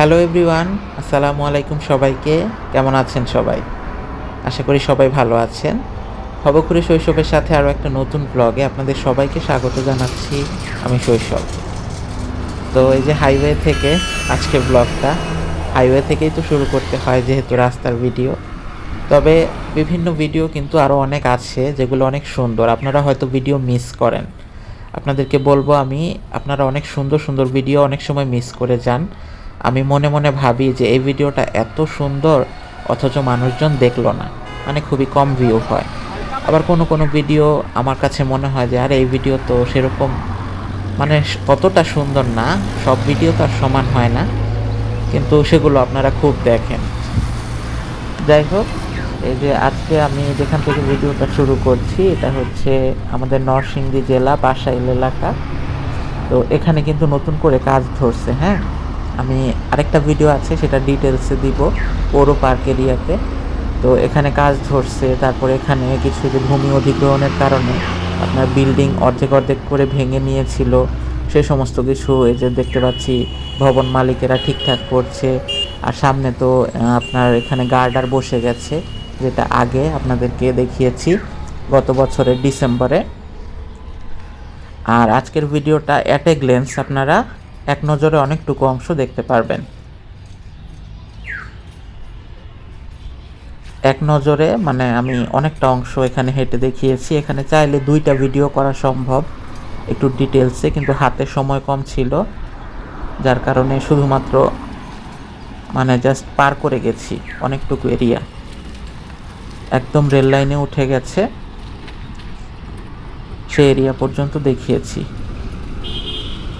Hello everyone, আসসালামু আলাইকুম সবাইকে। কেমন আছেন সবাই? আশা করি সবাই ভালো আছেন। খবরখুরি শৈশবের সাথে আরও একটা নতুন ব্লগে আপনাদের সবাইকে স্বাগত জানাচ্ছি আমি শৈশব। তো এই যে হাইওয়ে থেকে আজকে ব্লগটা হাইওয়ে থেকেই তো শুরু করতে হয় যেহেতু রাস্তার ভিডিও তবে বিভিন্ন ভিডিও কিন্তু আরও অনেক আছে যেগুলো অনেক সুন্দর। আপনারা হয়তো ভিডিও মিস করেন। আপনাদেরকে বলব আমি, আপনারা অনেক সুন্দর সুন্দর ভিডিও অনেক সময় মিস করে যান। আমি মনে মনে ভাবি যে এই ভিডিওটা এত সুন্দর, অথচ মানুষজন দেখল না। মানে খুবই কম ভিউ হয়। আবার কোনো কোনো ভিডিও আমার কাছে মনে হয় যে, আর, এই ভিডিও তো সেরকম মানে কতটা সুন্দর না। সব ভিডিও তো আর সমান হয় না। কিন্তু সেগুলো আপনারা খুব দেখেন। যাই হোক, এই যে আজকে আমি যেখান থেকে ভিডিওটা শুরু করছি, এটা হচ্ছে আমাদের নরসিংদী জেলা, বাসাইল এলাকা। তো এখানে কিন্তু নতুন করে কাজ ধরছে হ্যাঁ? আমি আরেকটা ভিডিও আছে, সেটা ডিটেলসে দিব পৌর পার্ক এরিয়াতে তো এখানে কাজ ধরছে, তারপরে এখানে কিছু যে ভূমি অধিগ্রহণের কারণে আপনার বিল্ডিং অর্ধেক অর্ধেক করে ভেঙে নিয়েছিল। সে সমস্ত কিছু এই যে দেখতে পাচ্ছি, ভবন মালিকেরা ঠিকঠাক করছে। আর সামনে তো আপনার এখানে গার্ডার বসে গেছে, যেটা আগে আপনাদেরকে দেখিয়েছি গত বছরের ডিসেম্বরে আর আজকের ভিডিওটা অ্যাট এ গ্লেন্স আপনারা এক নজরে অনেকটুকু অংশ দেখতে পারবেন। এক নজরে মানে আমি অনেকটা অংশ এখানে হেঁটে দেখিয়েছি। এখানে চাইলে দুইটা ভিডিও করা সম্ভব একটু ডিটেলসে কিন্তু হাতে সময় কম ছিল, যার কারণে শুধুমাত্র মানে জাস্ট পার করে গেছি, অনেকটুকু এরিয়া। একদম রেল লাইনে উঠে গেছে সে এরিয়া পর্যন্ত দেখিয়েছি।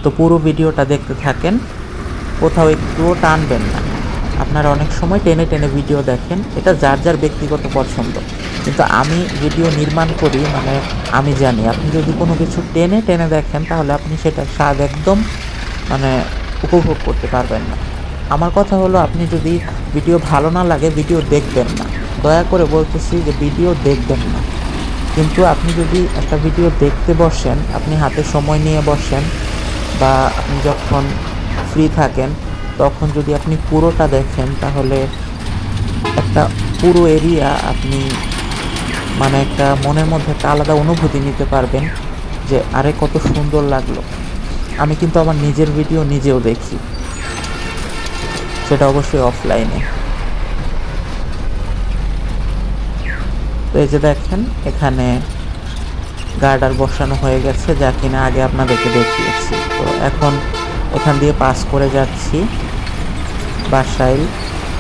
তো পুরো ভিডিওটা দেখতে থাকেন। কোথাও একটুও টানবেন না। আপনারা অনেক সময় টেনে টেনে ভিডিও দেখেন। এটা যার যার ব্যক্তিগত পছন্দ। কিন্তু আমি ভিডিও নির্মাণ করি মানে আমি জানি। আপনি যদি কোনো কিছু টেনে টেনে দেখেন, তাহলে আপনি সেটা স্বাদ একদম মানে উপভোগ করতে পারবেন না। আমার কথা হলো, আপনি যদি ভিডিও ভালো না লাগে, ভিডিও দেখবেন না। দয়া করে বলতেছি যে ভিডিও দেখবেন না। কিন্তু আপনি যদি একটা ভিডিও দেখতে বসেন, আপনি হাতে সময় নিয়ে বসেন বা আপনি যখন ফ্রি থাকেন, তখন যদি আপনি পুরোটা দেখেন, তাহলে একটা পুরো এরিয়া আপনি মানে একটা মনের মধ্যে একটা আলাদা অনুভূতি নিতে পারবেন যে, আরে, কত সুন্দর লাগল। আমি কিন্তু আমার নিজের ভিডিও নিজেও দেখি। সেটা অবশ্যই অফলাইনে তো এই যে দেখেন, এখানে গার্ডার বসানো হয়ে গেছে, যা কিনা আগে আপনাদেরকে দেখিয়েছি। তো এখন এখান দিয়ে পাস করে যাচ্ছি বাসাইল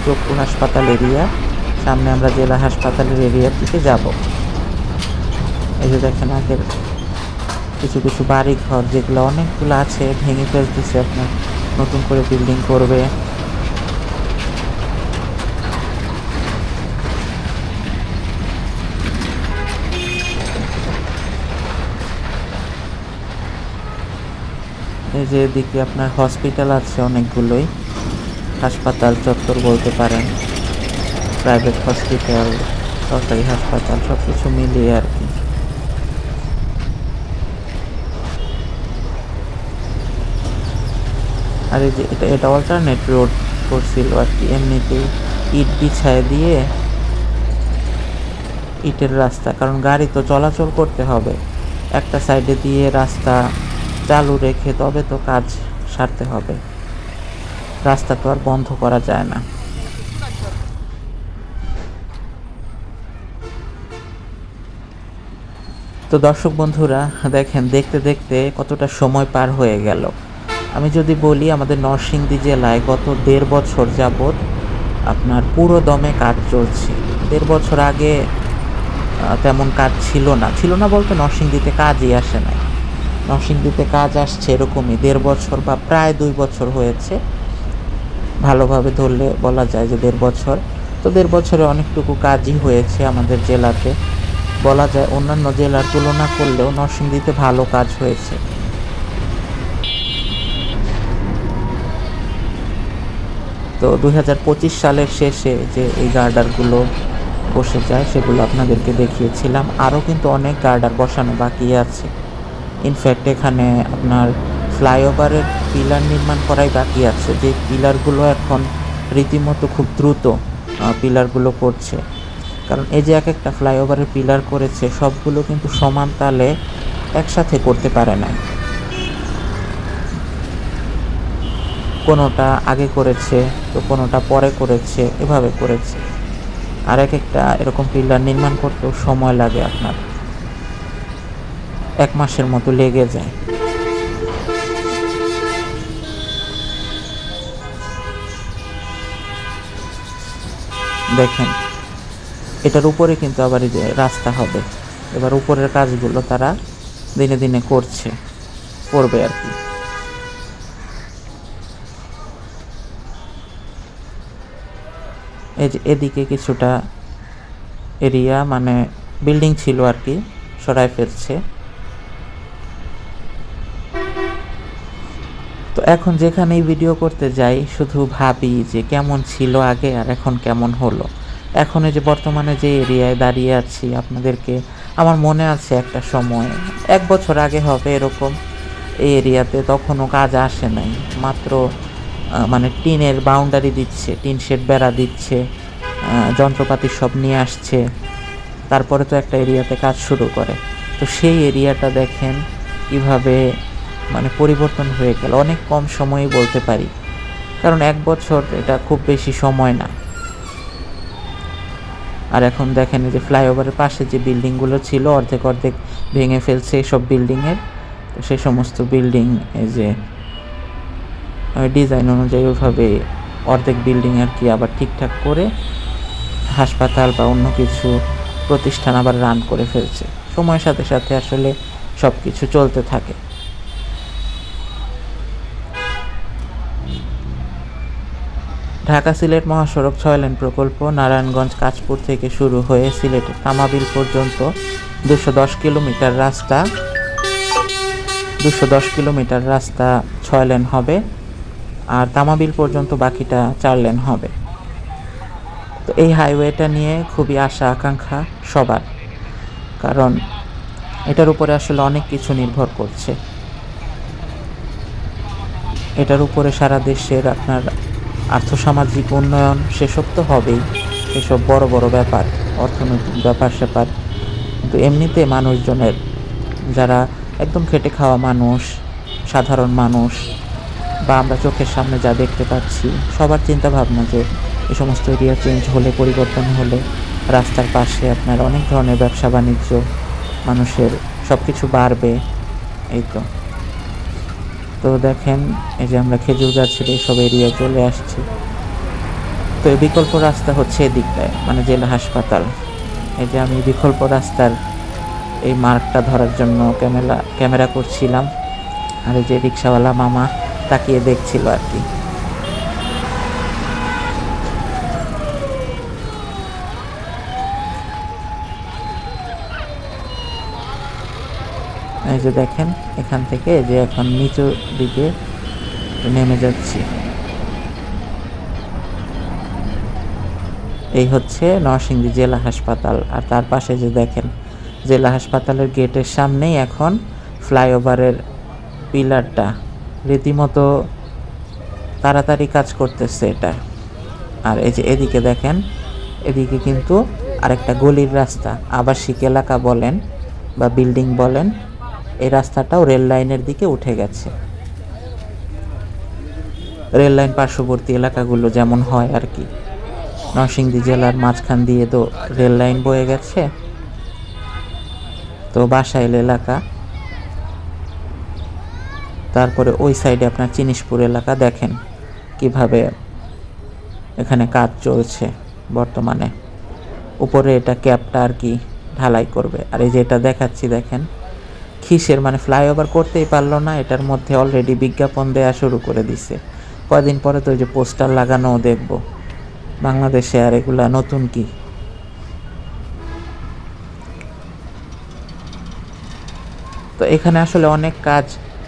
চক্ষু হাসপাতাল এরিয়া। সামনে আমরা জেলা হাসপাতালের এরিয়ার দিকে যাব। এই যে দেখেন আগের কিছু কিছু বাড়ি ঘর যেগুলো অনেকগুলো আছে, ভেঙে ফেলতেছে আপনার। নতুন করে বিল্ডিং করবে। এই যে এদিকে আপনার হসপিটাল আছে অনেকগুলোই। হাসপাতাল চত্বর বলতে পারেন। প্রাইভেট হসপিটাল সরকারি হাসপাতাল সব কিছু মিলিয়ে আর কি। আর এই যে এটা এটা অল্টারনেট রোড করছিল আর কি, এমনিতেই ইট বিছায় দিয়ে ইটের রাস্তা, কারণ গাড়ি তো চলাচল করতে হবে। একটা সাইডে দিয়ে রাস্তা চালু রেখে তবে তো কাজ সারতে হবে। রাস্তা তো আর বন্ধ করা যায় না। তো দর্শক বন্ধুরা, দেখেন, দেখতে দেখতে কতটা সময় পার হয়ে গেল। আমি যদি বলি, আমাদের নরসিংদী জেলায় গত দেড় বছর যাবৎ আপনার পুরো দমে কাজ চলছে। দেড় বছর আগে তেমন কাজ ছিল না। ছিল না বলতে নরসিংদীতে কাজই আসে নাই। নরসিংদীতে কাজ আসছে এরকমই, দেড় বছর বা প্রায় দুই বছর হয়েছে। ভালোভাবে ধরলে বলা যায় যে দেড় বছর। তো দেড় বছরে অনেকটুকু কাজই হয়েছে আমাদের জেলাতে। বলা যায় অন্যান্য জেলার তুলনা করলেও নরসিংদীতে ভালো কাজ হয়েছে। তো দুই হাজার পঁচিশ সালের শেষে যে এই গার্ডারগুলো বসে যায়, সেগুলো আপনাদেরকে দেখিয়েছিলাম। আরও কিন্তু অনেক গার্ডার বসানো বাকি আছে। ইনফ্যাক্ট এখানে আপনার ফ্লাইওভারের পিলার নির্মাণ করাই বাকি আছে। যে পিলারগুলো এখন রীতিমতো খুব দ্রুত পিলারগুলো করছে। কারণ এই যে এক একটা ফ্লাইওভারের পিলার করেছে, সবগুলো কিন্তু সমান তালে একসাথে করতে পারে না কোনোটা আগে করেছে, তো কোনোটা পরে করেছে, এভাবে করেছে। আর এক একটা এরকম পিলার নির্মাণ করতেও সময় লাগে আপনার। এক মাসের মতো লেগে যায়। দেখেন, এটার উপরে কিন্তু আবার রাস্তা হবে। এবার উপরের কাজগুলো তারা দিনে দিনে করছে, করবে আর কি। এই যে এদিকে কিছুটা এরিয়া মানে বিল্ডিং ছিল আর কি সরাই ফেলছে। এখন যেখানেই ভিডিও করতে যাই, শুধু ভাবি যে কেমন ছিল আগে আর এখন কেমন হলো। এখন এই যে বর্তমানে যে এরিয়ায় দাঁড়িয়ে আছি আপনাদেরকে, আমার মনে আছে একটা সময়, এক বছর আগে হবে এরকম, এই এরিয়াতে তখনও কাজ আসে নাই। মাত্র মানে টিনের বাউন্ডারি দিচ্ছে, টিন শেড বেড়া দিচ্ছে যন্ত্রপাতি সব নিয়ে আসছে। তারপরে তো একটা এরিয়াতে কাজ শুরু করে। তো সেই এরিয়াটা দেখেন কীভাবে মানে পরিবর্তন হয়ে গেল। অনেক কম সময়ই বলতে পারি। কারণ এক বছর এটা খুব বেশি সময় না। আর এখন দেখেন যে ফ্লাইওভারের পাশে যে বিল্ডিংগুলো ছিল, অর্ধেক অর্ধেক ভেঙে ফেলছে এইসব বিল্ডিংয়ের। তো সেই সমস্ত বিল্ডিং এই যে ডিজাইন অনুযায়ী ওইভাবে অর্ধেক বিল্ডিং আর কি আবার ঠিকঠাক করে হাসপাতাল বা অন্য কিছু প্রতিষ্ঠান আবার রান করে ফেলছে। সময়ের সাথে সাথে আসলে সব কিছু চলতে থাকে। ঢাকা সিলেট মহাসড়ক ছয় লেন প্রকল্প নারায়ণগঞ্জ কাঁচপুর থেকে শুরু হয়ে সিলেটের তামাবিল পর্যন্ত দুশো দশ কিলোমিটার রাস্তা, দুশো দশ কিলোমিটার রাস্তা ছয় লেন হবে আর তামাবিল পর্যন্ত বাকিটা চার লেন হবে। তো এই হাইওয়েটা নিয়ে খুবই আশা, আকাঙ্ক্ষা সবার, কারণ এটার উপরে আসলে অনেক কিছু নির্ভর করছে। এটার উপরে সারা দেশের আপনার আর্থসামাজিক উন্নয়ন, সেসব তো হবেই। সেসব বড় বড় ব্যাপার, অর্থনৈতিক ব্যাপার স্যাপার। কিন্তু এমনিতে মানুষজনের, যারা একদম খেটে খাওয়া মানুষ, সাধারণ মানুষ, বা আমরা চোখের সামনে যা দেখতে পাচ্ছি, সবার চিন্তা ভাবনা যে এই সমস্ত এরিয়া চেঞ্জ হলে, পরিবর্তন হলে, রাস্তার পাশে আপনার অনেক ধরনের ব্যবসা বাণিজ্য মানুষের সব কিছু বাড়বে, এই তো। তো দেখেন, এই যে আমরা খেজুর গাছের এইসব এরিয়া চলে আসছি। তো এই বিকল্প রাস্তা হচ্ছে এদিকটায় মানে জেলা হাসপাতাল। এই যে আমি বিকল্প রাস্তার এই মার্কটা ধরার জন্য ক্যামেরা ক্যামেরা করছিলাম। আর এই যে রিক্সাওয়ালা মামা তাকিয়ে দেখছিল আর কি। এই যে দেখেন, এখান থেকে যে এখন নিচু দিকে নেমে যাচ্ছি। এই হচ্ছে নরসিংদী জেলা হাসপাতাল। আর তার পাশে যে দেখেন, জেলা হাসপাতালের গেটের সামনেই এখন ফ্লাইওভারের পিলারটা। রীতিমতো তাড়াতাড়ি কাজ করতেছে এটা। আর এই যে এদিকে দেখেন, এদিকে কিন্তু আরেকটা গলির রাস্তা। আবাসিক এলাকা বলেন বা বিল্ডিং বলেন এই রাস্তাটাও রেল লাইনের দিকে উঠে গেছে। রেল লাইন পার্শ্ববর্তী এলাকাগুলো যেমন হয় আর কি। নরসিংদী জেলার মাঝখান দিয়ে তো রেল লাইন বয়ে গেছে। তো বাসাইল এলাকা। তারপরে ওই সাইডে আপনার চিনিসপুর এলাকা দেখেন কীভাবে এখানে কাজ চলছে বর্তমানে। উপরে এটা ক্যাবটা আর কি ঢালাই করবে। আর এই যে এটা দেখাচ্ছি দেখেন খিসের মানে ফ্লাইওভার করতেই পারল না, এটার মধ্যে অলরেডি বিজ্ঞাপন দেয়া শুরু করে দিছে। কয়দিন পরে তো ওই যে পোস্টার লাগানোও দেখব। বাংলাদেশে আর এগুলা নতুন কি? তো এখানে আসলে অনেক কাজ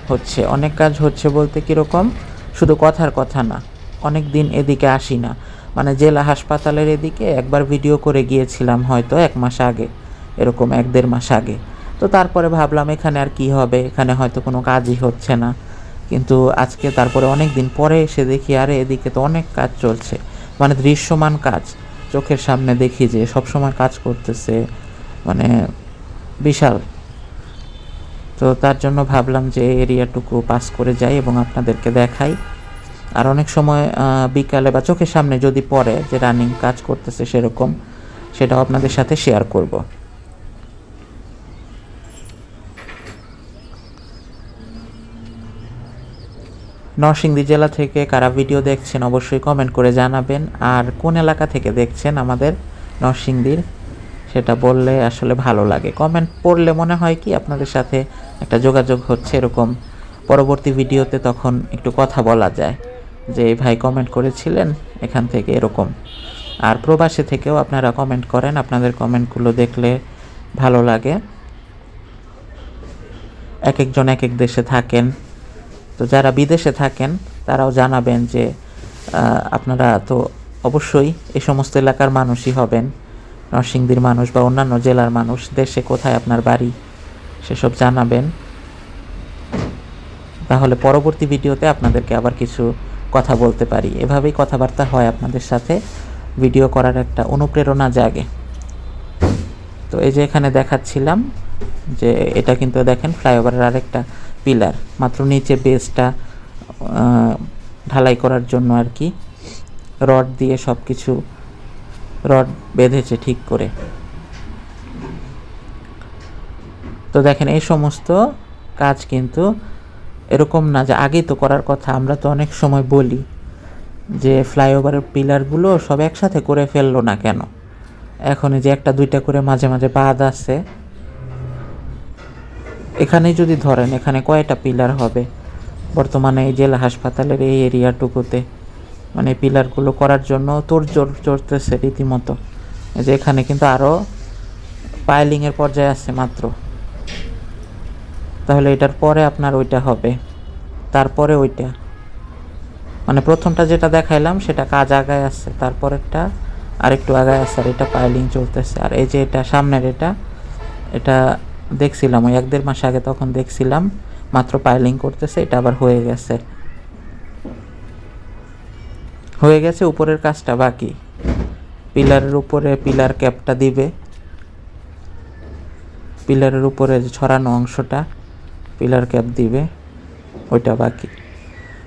হচ্ছে। অনেক কাজ হচ্ছে বলতে কীরকম? শুধু কথার কথা না। অনেক দিন এদিকে আসি না। মানে জেলা হাসপাতালের এদিকে একবার ভিডিও করে গিয়েছিলাম হয়তো এক মাস আগে। এরকম এক দেড় মাস আগে। তো তারপরে ভাবলাম এখানে আর কি হবে? এখানে হয়তো কোনো কাজই হচ্ছে না। কিন্তু আজকে তারপরে অনেক দিন পরে এসে দেখি, আরে, এদিকে তো অনেক কাজ চলছে। মানে দৃশ্যমান কাজ। চোখের সামনে দেখি যে সবসময় কাজ করতেছে মানে বিশাল। তো তার জন্য ভাবলাম যে এরিয়াটুকু পাস করে যাই এবং আপনাদেরকে দেখাই। আর অনেক সময় বিকালে বা চোখের সামনে যদি পড়ে যে রানিং কাজ করতেছে সেরকম, সেটাও আপনাদের সাথে শেয়ার করব। নরসিংদী জেলা থেকে কারা ভিডিও দেখছেন অবশ্যই কমেন্ট করে জানাবেন। আর কোন এলাকা থেকে দেখছেন আমাদের নরসিংদীর, সেটা বললে আসলে ভালো লাগে। কমেন্ট পড়লে মনে হয় কি আপনাদের সাথে একটা যোগাযোগ হচ্ছে এরকম। পরবর্তী ভিডিওতে তখন একটু কথা বলা যায় যে ভাই কমেন্ট করেছিলেন এখান থেকে, এরকম। আর প্রবাসী থেকেও আপনারা কমেন্ট করেন, আপনাদের কমেন্টগুলো দেখলে ভালো লাগে। এক একজন এক এক দেশে থাকেন। তো যারা বিদেশে থাকেন, তারাও জানাবেন যে আপনারা তো অবশ্যই এই সমস্ত এলাকার মানুষই হবেন। নরসিংদীর মানুষ বা অন্যান্য জেলার মানুষ, দেশে কোথায় আপনার বাড়ি, সেসব জানাবেন। তাহলে পরবর্তী ভিডিওতে আপনাদেরকে আবার কিছু কথা বলতে পারি। এভাবেই কথাবার্তা হয় আপনাদের সাথে। ভিডিও করার একটা অনুপ্রেরণা জাগে। তো এই যে এখানে দেখাচ্ছিলাম যে, এটা কিন্তু দেখেন, ফ্লাইওভারের আরেকটা পিলার, মাত্র নিচে বেসটা ঢালাই করার জন্য আর কি। রড দিয়ে সব কিছু রড বেঁধেছে ঠিক করে। তো দেখেন, এই সমস্ত কাজ কিন্তু এরকম না যে আগেই তো করার কথা, আমরা তো অনেক সময় বলি যে ফ্লাইওভারের পিলারগুলো সব একসাথে করে ফেলল না কেন? এখন যে একটা, দুইটা করে মাঝে মাঝে বাদ আছে এখানেই যদি ধরেন, এখানে কয়টা পিলার হবে? বর্তমানে এই জেলা হাসপাতালের এই এরিয়াটুকুতে। মানে পিলারগুলো করার জন্য তোড়জোড় চড়তেছে রীতিমতো। যে এখানে কিন্তু আরও পাইলিংয়ের পর্যায়ে আছে মাত্র। তাহলে এটার পরে আপনার ওইটা হবে। তারপরে ওইটা। মানে প্রথমটা যেটা দেখাইলাম, সেটা কাজ আগায় আছে। তারপরেরটা আরেকটু আগায় আছে আর এটা পাইলিং চলতেছে। আর এই যে এটা সামনের এটা এটা দেখছিলাম, ওই এক দেড় মাস আগে তখন দেখছিলাম, মাত্র পাইলিং করতেছে, এটা আবার হয়ে গেছে। হয়ে গেছে, উপরের কাজটা বাকি। পিলারের উপরে পিলার ক্যাপটা দিবে। পিলারের উপরে ছড়ানো অংশটা, পিলার ক্যাপ দিবে, ওইটা বাকি।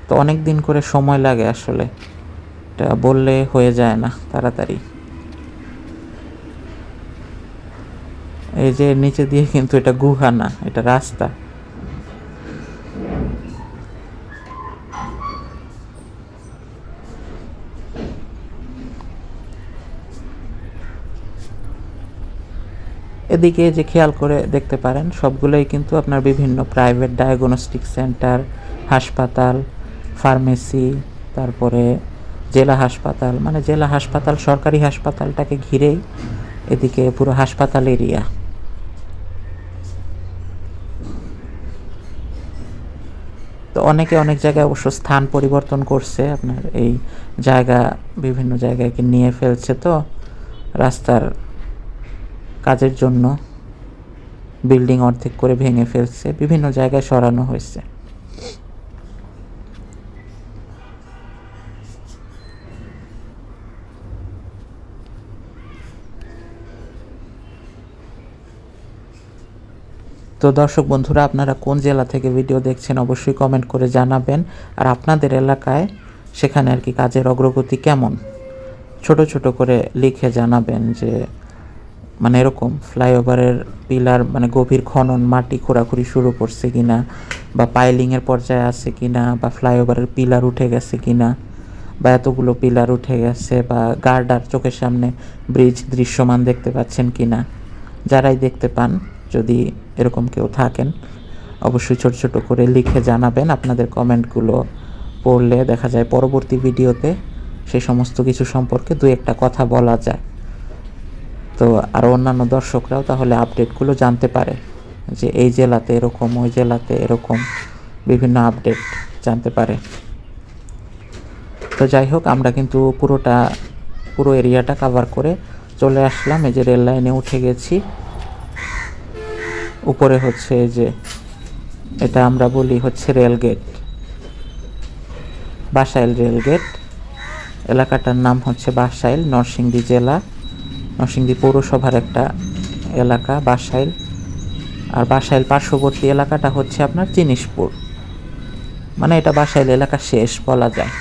তো অনেক দিন করে সময় লাগে আসলে। এটা বললে হয়ে যায় না, তাড়াতাড়ি। এই যে নিচে দিয়ে কিন্তু এটা গুহা না, এটা রাস্তা। এদিকে যে খেয়াল করে দেখতে পারেন, সবগুলোই কিন্তু আপনার বিভিন্ন প্রাইভেট ডায়াগনস্টিক সেন্টার হাসপাতাল ফার্মেসি তারপরে জেলা হাসপাতাল মানে জেলা হাসপাতাল, সরকারি হাসপাতালটাকে ঘিরেই এদিকে পুরো হাসপাতাল এরিয়া তো অনেকে অনেক জায়গায় অবশ্য স্থান পরিবর্তন করছে। আপনার এই জায়গা বিভিন্ন জায়গায় নিয়ে ফেলছে তো রাস্তার কাজের জন্য। বিল্ডিং অর্ধেক করে ভেঙে ফেলছে। বিভিন্ন জায়গায় সরানো হয়েছে। তো দর্শক বন্ধুরা, আপনারা কোন জেলা থেকে ভিডিও দেখছেন অবশ্যই কমেন্ট করে জানাবেন। আর আপনাদের এলাকায় সেখানে আর কি কাজের অগ্রগতি কেমন? ছোট ছোট করে লিখে জানাবেন যে মানে এরকম ফ্লাইওভারের পিলার মানে গভীর খনন, মাটি খোঁড়াখুড়ি শুরু করছে কিনা, বা পাইলিংয়ের পর্যায়ে আছে কিনা, বা ফ্লাইওভারের পিলার উঠে গেছে কিনা, বা এতগুলো পিলার উঠে গেছে, বা গার্ডার চোখের সামনে ব্রিজ দৃশ্যমান দেখতে পাচ্ছেন কিনা, যারাই দেখতে পান। যদি এরকম কেউ থাকেন, অবশ্যই ছোট ছোট করে লিখে জানাবেন আপনাদের কমেন্টগুলো পড়লে দেখা যায় পরবর্তী ভিডিওতে সেই সমস্ত কিছু সম্পর্কে দু একটা কথা বলা যায়। তো আরও অন্যান্য দর্শকরাও তাহলে আপডেটগুলো জানতে পারে যে এই জেলাতে এরকম, ওই জেলাতে এরকম বিভিন্ন আপডেট জানতে পারে। তো যাই হোক, আমরা কিন্তু পুরোটা, পুরো এরিয়াটা কভার করে চলে আসলাম। এই যে রেল লাইনে উঠে গেছি। উপরে হচ্ছে যে, এটা আমরা বলি হচ্ছে rail gate, Basail rail gate এলাকাটার নাম হচ্ছে বাসাইল, নরসিংদী জেলা, নরসিংদী পৌরসভার একটা এলাকা, বাসাইল। আর বাসাইল পার্শ্ববর্তী এলাকাটা হচ্ছে আপনার জিনিসপুর। মানে এটা বাসাইল এলাকা শেষ বলা যায়।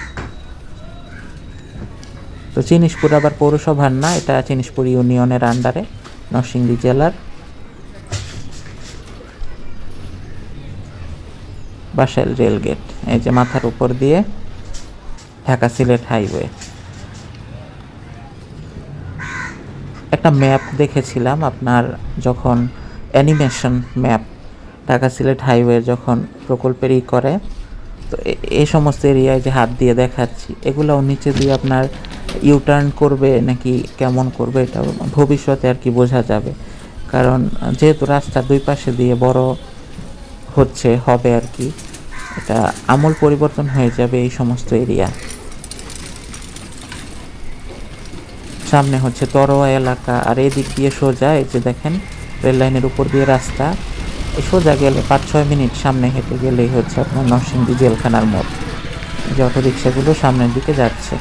তো জিনিসপুর আবার পৌরসভার না, এটা জিনিসপুর ইউনিয়নের আন্ডারে নরসিংদী জেলার। বাসাইল রেলগেট এই যে মাথার উপর দিয়ে ঢাকা সিলেট হাইওয়ে। একটা ম্যাপ দেখেছিলাম আপনার যখন animation map, Dhaka Sylhet highway যখন প্রকল্পের ই করে, তো এই সমস্ত এরিয়ায় যে হাত দিয়ে দেখাচ্ছি এগুলো নিচে দিয়ে আপনার ইউটার্ন করবে নাকি কেমন করবে এটা ভবিষ্যতে আর কি বোঝা যাবে। কারণ যেহেতু রাস্তার দুই পাশে দিয়ে বড় হচ্ছে, হবে আর কি। এটা আমূল পরিবর্তন হয়ে যাবে এই সমস্ত এরিয়া সামনে হচ্ছে তরোয়া এলাকা, আর এদিক দিয়ে সোজা, এই যে দেখেন, রেল লাইনের উপর দিয়ে রাস্তা। এই সোজা গেলে পাঁচ, ছয় মিনিট, সামনে হেঁটে গেলেই হচ্ছে আপনার নরসিংদী জেলখানার মোড়। যে অটো রিক্সাগুলো সামনের দিকে যাচ্ছে।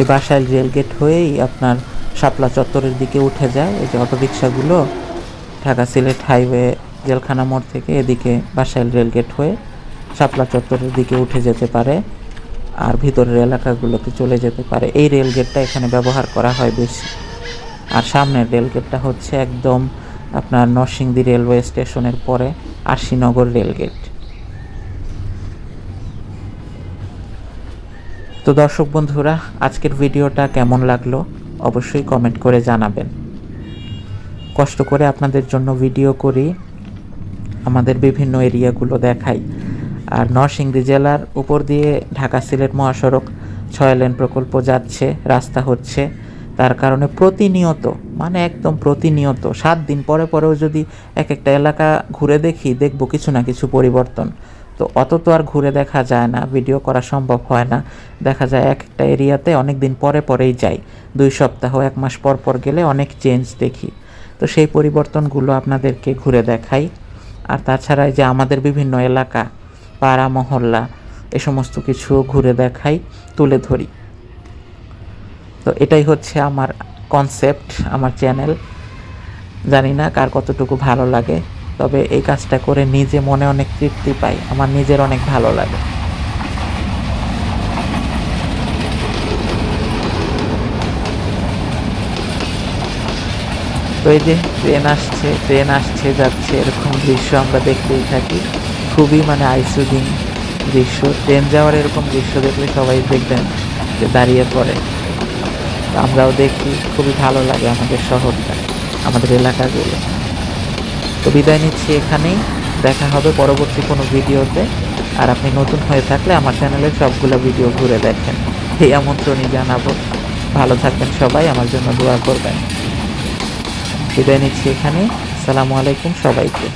এই বাসাইল রেলগেট হয়েই আপনার শাপলা চত্বরের দিকে উঠে যায়। এই যে অটো রিক্সাগুলো ঢাকা সিলেট হাইওয়ে, জেলখানা মোড় থেকে এদিকে বাসাইল রেলগেট হয়ে শাপলা চত্বরের দিকে উঠে যেতে পারে আর ভিতরের এলাকাগুলোতে চলে যেতে পারে। এই রেলগেটটা এখানে ব্যবহার করা হয় বেশি। আর সামনের রেলগেটটা হচ্ছে একদম আপনার নরসিংদী রেলওয়ে স্টেশনের পরে আশিনগর রেলগেট তো দর্শক বন্ধুরা, আজকের ভিডিওটা কেমন লাগল? অবশ্যই কমেন্ট করে জানাবেন। কষ্ট করে আপনাদের জন্য ভিডিও করি, আমাদের বিভিন্ন এরিয়াগুলো দেখাই। আর নরসিংদী জেলার উপর দিয়ে ঢাকা সিলেট মহাসড়ক ছয় লেন প্রকল্প যাচ্ছে, রাস্তা হচ্ছে। তার কারণে প্রতিনিয়ত মানে একদম প্রতিনিয়ত, সাত দিন পরে পরেও যদি এক একটা এলাকা ঘুরে দেখি, দেখব কিছু না কিছু পরিবর্তন। তো অত তো আর ঘুরে দেখা যায় না ভিডিও করা সম্ভব হয় না। দেখা যায় একটা এরিয়াতে অনেক দিন পরে পরেই যাই। দুই সপ্তাহ, এক মাস পর পর গেলে অনেক চেঞ্জ দেখি। তো সেই পরিবর্তনগুলো আপনাদেরকে ঘুরে দেখাই। আর তাছাড়া যে আমাদের বিভিন্ন এলাকা, পাড়া, মহল্লা, এ সমস্ত কিছু ঘুরে দেখাই, তুলে ধরি। তো এটাই হচ্ছে আমার কনসেপ্ট আমার চ্যানেল জানি না কার কতটুকু ভালো লাগে। তবে এই কাজটা করে নিজে মনে অনেক তৃপ্তি পাই। আমার নিজের অনেক ভালো লাগে। তো এই যে ট্রেন আসছে ট্রেন আসছে, যাচ্ছে, এরকম দৃশ্য আমরা দেখতেই থাকি। খুবই মানে আইসুদিন দৃশ্য। ট্রেন যাওয়ার এরকম দৃশ্য দেখলে সবাই দেখবেন যে দাঁড়িয়ে পড়ে। আমরাও দেখি, খুবই ভালো লাগে আমাদের শহরটা, আমাদের এলাকাগুলো। তো বিদায় নিচ্ছি এখানেই। দেখা হবে পরবর্তী কোনো ভিডিওতে। আর আপনি নতুন হয়ে থাকলে আমার চ্যানেলের সবগুলো ভিডিও ঘুরে দেখেন। এই আমন্ত্রণই জানাব। ভালো থাকবেন সবাই, আমার জন্য দোয়া করবেন। বিদায় নিচ্ছি এখানে সালামু আলাইকুম সবাইকে।